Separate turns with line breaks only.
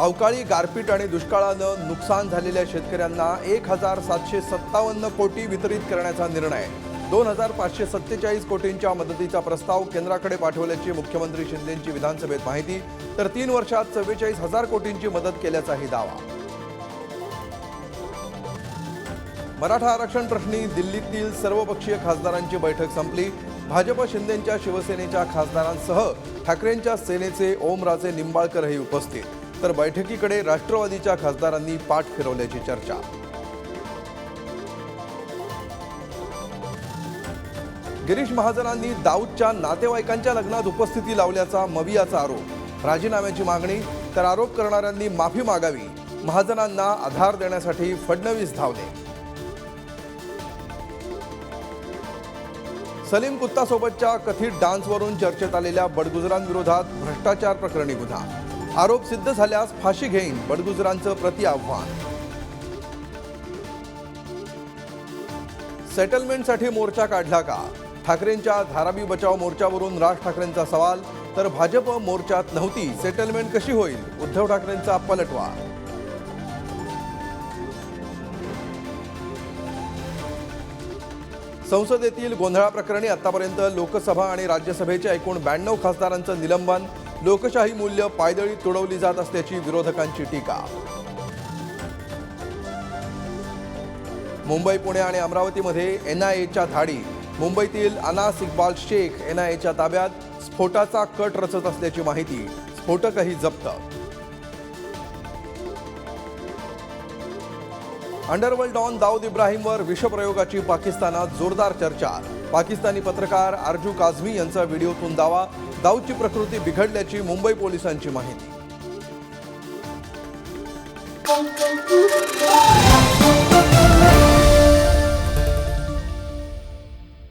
अवकाळी गारपीट आणि दुष्काळानं नुकसान झालेल्या शेतकऱ्यांना एक हजार सातशे सत्तावन्न कोटी वितरित करण्याचा निर्णय. दोन हजार पाचशे सत्तेचाळीस कोटींच्या मदतीचा प्रस्ताव केंद्राकडे पाठवल्याची मुख्यमंत्री शिंदेंची विधानसभेत माहिती तर तीन वर्षात चव्वेचाळीस हजार कोटींची मदत केल्याचाही दावा. मराठा आरक्षण प्रश्नी दिल्लीतील सर्वपक्षीय खासदारांची बैठक संपली. भाजप शिंदेंच्या शिवसेनेच्या खासदारांसह ठाकरेंच्या सेनेचे ओमराजे निंबाळकरही उपस्थित. तर बैठकीकडे राष्ट्रवादीच्या खासदारांनी पाठ फिरवल्याची चर्चा. गिरीश महाजनांनी दाऊदच्या नातेवाईकांच्या लग्नात उपस्थिती लावल्याचा मवियाचा आरोप. राजीनाम्याची मागणी तर आरोप करणाऱ्यांनी माफी मागावी महाजनांना आधार देण्यासाठी फडणवीस धावले. सलीम कुत्तासोबतच्या कथित डान्सवरून चर्चेत आलेल्या बडगुजरांविरोधात भ्रष्टाचार प्रकरणी गुन्हा. आरोप सिद्ध झाल्यास फाशी घेईन बडगुजरांचं प्रति आव्हान. सेटलमेंटसाठी मोर्चा काढला का? ठाकरेंच्या धारावी बचाव मोर्चावरून राज ठाकरेंचा सवाल तर भाजप मोर्चात नव्हती. सेटलमेंट कशी होईल? उद्धव ठाकरेंचा पलटवा. संसदेतील गोंधळा प्रकरणी आतापर्यंत लोकसभा आणि राज्यसभेच्या एकूण ब्याण्णव खासदारांचं निलंबन लोकशाही मूल्य पायदळी तुडवली जात असल्याची विरोधकांची टीका. मुंबई पुणे आणि अमरावतीमध्ये एनआयएच्या धाडी. मुंबईतील अनास इक्बाल शेख एनआयएच्या ताब्यात स्फोटाचा कट रचत असल्याची माहिती स्फोटकही जप्त. अंडरवर्ल्ड डॉन दाऊद इब्राहिमवर विषप्रयोगाची पाकिस्तानात जोरदार चर्चा. पाकिस्तानी पत्रकार अर्जू काझमी यांचा व्हिडिओतून दावा दाऊदची प्रकृती बिघडल्याची मुंबई पोलिसांची माहिती.